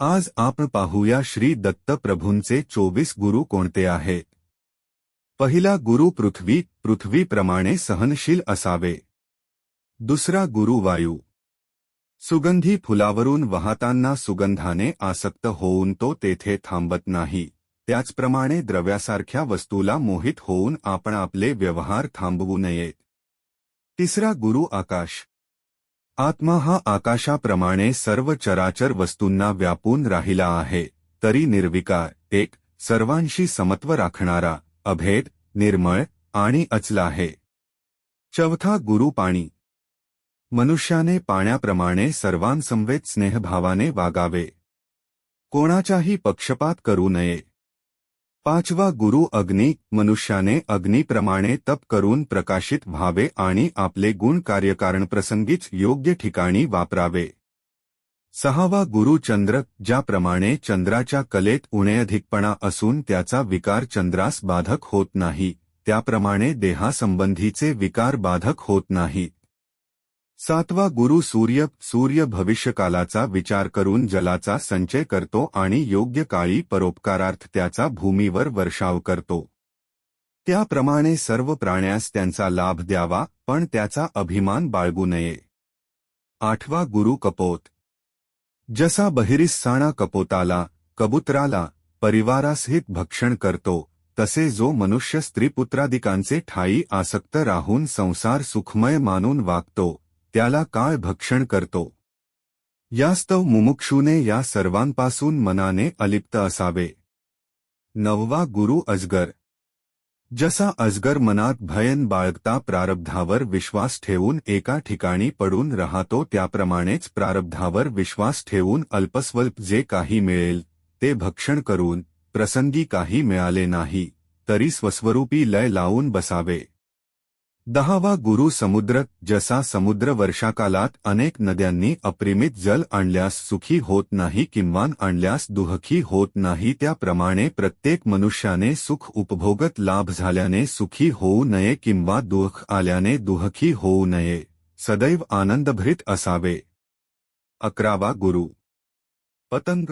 आज आपण पाहूया श्री दत्त प्रभूंचे चोवीस गुरु कोणते आहेत पहिला गुरु पृथ्वी पृथ्वीप्रमाणे सहनशील असावे. दुसरा गुरु वायू. सुगंधी फुलावरून वाहताना सुगंधाने आसक्त होऊन तो तेथे थांबत नाही. त्याचप्रमाणे द्रव्यासारख्या वस्तूला मोहित होऊन आपण आपले व्यवहार थांबवू नयेत तिसरा गुरु आकाश. आत्मा हा आकाशाप्रमाणे सर्व चराचर वस्तूंना व्यापून राहिला आहे तरी निर्विकार एक सर्वांशी समत्व राखणारा अभेद निर्मळ आणि अचला आहे. चौथा गुरु पाणी. मनुष्याने पाण्याप्रमाणे सर्वांसमवेत स्नेहभावाने वागावे. कोणाचाही पक्षपात करू नये. पाचवा गुरु अग्नी मनुष्याने अग्नीप्रमाणे तप करून प्रकाशित व्हावे आणि आपले गुण कार्यकारण प्रसंगीच योग्य ठिकाणी वापरावे. सहावा गुरु चंद्र ज्याप्रमाणे चंद्राच्या कलेत उणेअधिकपणा असून त्याचा विकार चंद्रास बाधक होत नाही त्याप्रमाणे देहासंबंधीचे विकार बाधक होत नाहीत सातवा गुरु सूर्य सूर्य भविष्यकालाचा विचार करून जलाचा संचय करतो आणि योग्य काळी परोपकारार्थ त्याचा भूमीवर वर्षाव करतो. त्याप्रमाणे सर्व प्राण्यास त्यांचा लाभ द्यावा पण त्याचा अभिमान बाळगू नये. आठवा गुरु कपोत. जसा बहिरिस्साणा कपोताला कबुतराला परिवारासहित भक्षण करतो तसे जो मनुष्य स्त्रीपुत्रादिकांचे ठाई आसक्त राहून संसार सुखमय मानून वागतो त्याला काळ भक्षण करतो? यास्तव मुमुक्षूने या सर्वांपासून मनाने अलिप्त असावे. नववा गुरु अजगर. जसा अजगर मनात भयन बाळगता प्रारब्धावर विश्वास ठेवून एका ठिकाणी पडून राहतो त्याप्रमाणेच प्रारब्धावर विश्वास ठेवून अल्पस्वल्प जे काही मिळेल ते भक्षण करून प्रसंगी काही मिळाले नाही तरी स्वस्वरूपी लय लावून बसावे. दहावा गुरु समुद्र जसा समुद्र वर्षाकालात अनेक नद्यांनी अप्रिमित जल आणल्यास सुखी होत नाही किंवा आणल्यास दुहखी होत नाही त्याप्रमाणे प्रत्येक मनुष्याने सुख उपभोगत लाभ झाल्याने सुखी होऊ नये किंवा दुःख आल्याने दुहखी होऊ नये. सदैव आनंदभरित असावे. अकरावा गुरु. पतंग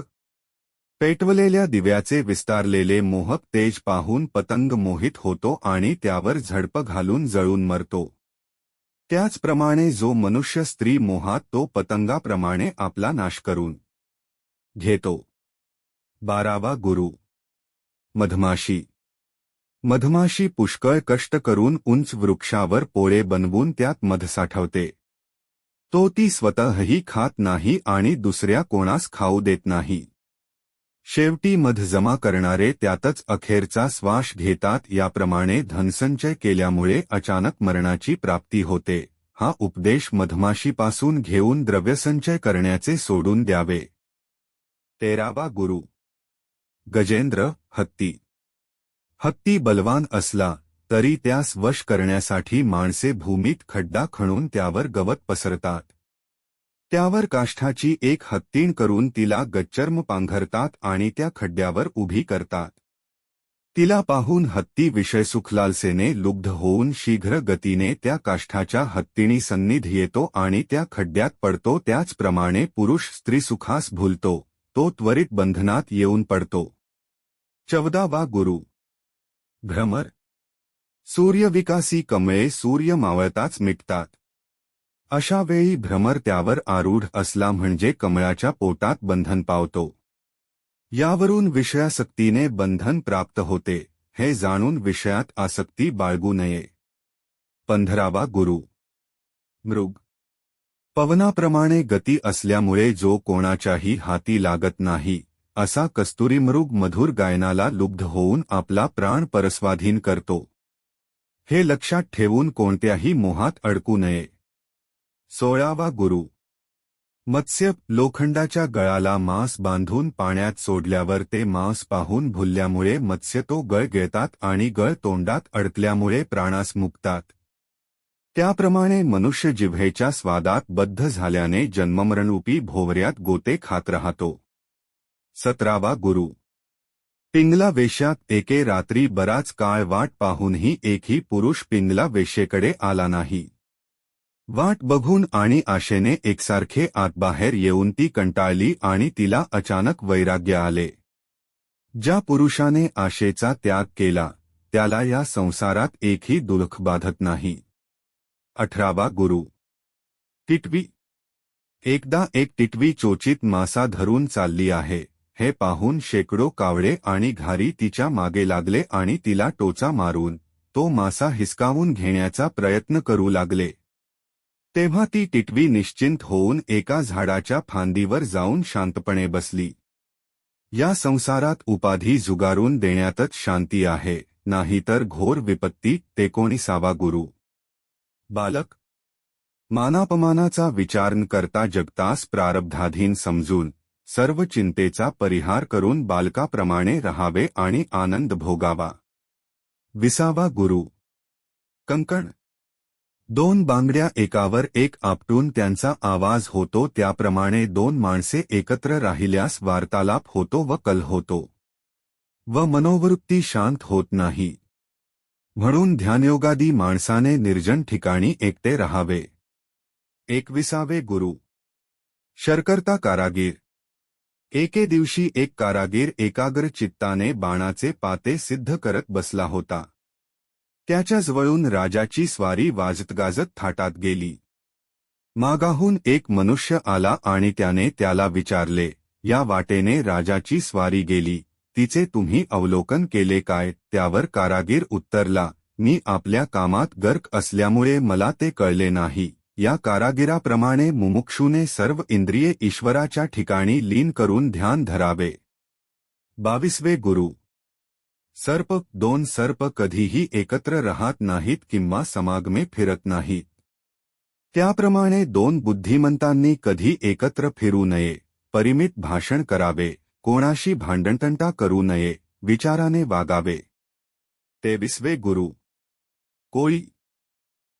पेटवलेल्या दिव्याचे विस्तारलेले मोहक तेज पाहून पतंग मोहित होतो आणि त्यावर झडप घालून जळून मरतो. त्याचप्रमाणे जो मनुष्य स्त्री मोहात तो पतंगाप्रमाणे आपला नाश करून घेतो. बारावा गुरु. मधमाशी. मधमाशी पुष्कळ कष्ट करून उंच वृक्षावर पोळे बनवून त्यात मध साठवते. तो ती स्वतःही खात नाही आणि दुसऱ्या कोणास खाऊ देत नाही. शेवटी मध जमा करणारे त्यातच अखेरचा श्वास घेतात याप्रमाणे धनसंचय केल्यामुळे अचानक मरणाची प्राप्ती होते. हा उपदेश मधमाशीपासून घेऊन द्रव्यसंचय करण्याचे सोडून द्यावे. तेरावा गुरु. गजेंद्र हत्ती. हत्ती बलवान असला तरी त्यास वश करण्यासाठी माणसे भूमीत खड्डा खणून त्यावर गवत पसरतात. त्यावर काष्ठाची एक हत्तीण करून तिला गच्चर्म पांघरतात आणि त्या खड्ड्यावर उभी करतात. तिला पाहून हत्ती विषय सुखलालसेने लुब्ध होऊन शीघ्र गतीने त्या काष्ठाच्या हत्तीणी सन्निध येतो आणि त्या खड्ड्यात पडतो. त्याचप्रमाणे पुरुष स्त्रीसुखास भूलतो तो त्वरित बंधनात येऊन पडतो. चौदावा गुरु. भ्रमर. सूर्यविकासी कमळे सूर्य मावळताच मिटतात. अशा वेळी भ्रमर त्यावर आरूढ असला म्हणजे कमळाच्या पोटात बंधन पावतो. यावरून विषयासक्तीने बंधन प्राप्त होते हे जाणून विषयात आसक्ती बाळगू नये. पंधरावा गुरु. मृग. पवनाप्रमाणे गती असल्यामुळे जो कोणाच्याही हाती लागत नाही असा कस्तुरी मृग मधुर गायनाला लुब्ध होऊन आपला प्राण परस्वाधीन करतो. हे लक्षात ठेवून कोणत्याही मोहात अडकू नये. सोळावा गुरु. मत्स्य लोखंडाच्या गळाला मांस बांधून पाण्यात सोडल्यावर ते मांस पाहून भुलल्यामुळे मत्स्य तो गळ गिळतात आणि गळ तोंडात अडकल्यामुळे प्राणास मुक्तात. त्याप्रमाणे मनुष्य जिव्हेच्या स्वादात बद्ध झाल्याने जन्ममरणरूपी भोवऱ्यात गोते खात राहतो. सतरावा गुरु. पिंगला वेश्यात एके रात्री बराच काळ वाट पाहूनही एकही पुरुष पिंगला वेशेकडे आला नाही. वाट बघून आणि आशेने एकसारखे आतबाहेर येऊन ती कंटाळली आणि तिला अचानक वैराग्य आले. ज्या पुरुषाने आशेचा त्याग केला त्याला या संसारात एकही दुःख बाधत नाही. अठरावा गुरु. टिटवी. एकदा एक टिटवी चोचित मासा धरून चालली आहे. हे पाहून शेकडो कावळे आणि घारी तिच्यामागे लागले आणि तिला टोचा मारून तो मासा हिसकावून घेण्याचा प्रयत्न करू लागले. तेव्हा ती टिटवी निश्चिंत होऊन एका झाडाच्या फांदीवर जाऊन शांतपणे बसली. या संसारात उपाधी जुगारून देण्यातच शांती आहे नाहीतर घोर विपत्ती तेकोणीसावा गुरु. बालक. मानापमानाचा विचार न करता जगतास प्रारब्धाधीन समजून सर्व चिंतेचा परिहार करून बालकाप्रमाणे रहावे आणि आनंद भोगावा. विसावा गुरु. कंकण. दोन बांगड्या एकावर एक आपटून त्यांचा आवाज होतो त्याप्रमाणे दोन माणसे एकत्र राहिल्यास वार्तालाप होतो व कल होतो. व मनोवृत्ती शांत होत नाही. म्हणून ध्यानयोगादी माणसाने निर्जन ठिकाणी एकटे राहावे. एकविसावे गुरु. शरकर्ता कारागीर. एके दिवशी एक कारागीर एकाग्र चित्ताने बाणाचे पाते सिद्ध करत बसला होता. त्याच्याजवळून राजाची स्वारी वाजत गाजत थाटात गेली. मागाहून एक मनुष्य आला आणि त्याने त्याला विचारले या वाटेने राजाची स्वारी गेली तिचे तुम्ही अवलोकन केले काय? त्यावर कारागीर उत्तरला मी आपल्या कामात गर्क असल्यामुळे मला ते कळले नाही. या कारागिराप्रमाणे मुमुक्षूने सर्व इंद्रिये ईश्वराच्या ठिकाणी लीन करून ध्यान धरावे. बावीसवे गुरु सर्प दोन सर्प कधीही एकत्र राहत नाहीत किंवा समागमे फिरत नाहीत. त्याप्रमाणे दोन बुद्धिमंतांनी कधी एकत्र फिरू नये परिमित भाषण करावे कोणाशी भांडणतंटा करू नये विचाराने वागावे. तेविसवे गुरु. कोळी.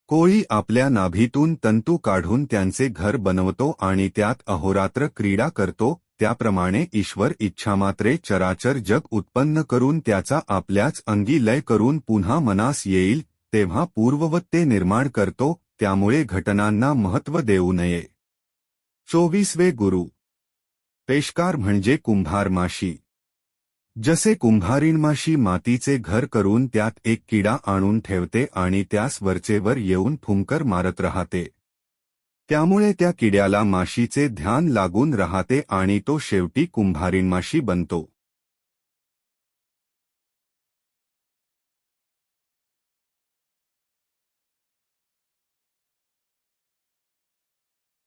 कोळी आपल्या नाभीतून तंतू काढून त्यांचे घर बनवतो आणि त्यात अहोरात्र क्रीडा करतो त्याप्रमाणे ईश्वर इच्छामात्रे चराचर जग उत्पन्न करून त्याचा आपल्याच अंगी लय करून पुन्हा मनास येईल तेव्हा पूर्ववत्ते निर्माण करतो त्यामुळे घटनांना महत्त्व देऊ नये. चोवीसवे गुरु. पेशकार म्हणजे कुंभारमाशी. जसे कुंभारीणमाशी मातीचे घर करून त्यात एक किडा आणून ठेवते आणि त्यास वरचेवर येऊन फुंकर मारत राहते. त्यामुळे त्या किड्याला माशीचे ध्यान लागून राहते आणि तो शेवटी कुंभारीणमाशी बनतो.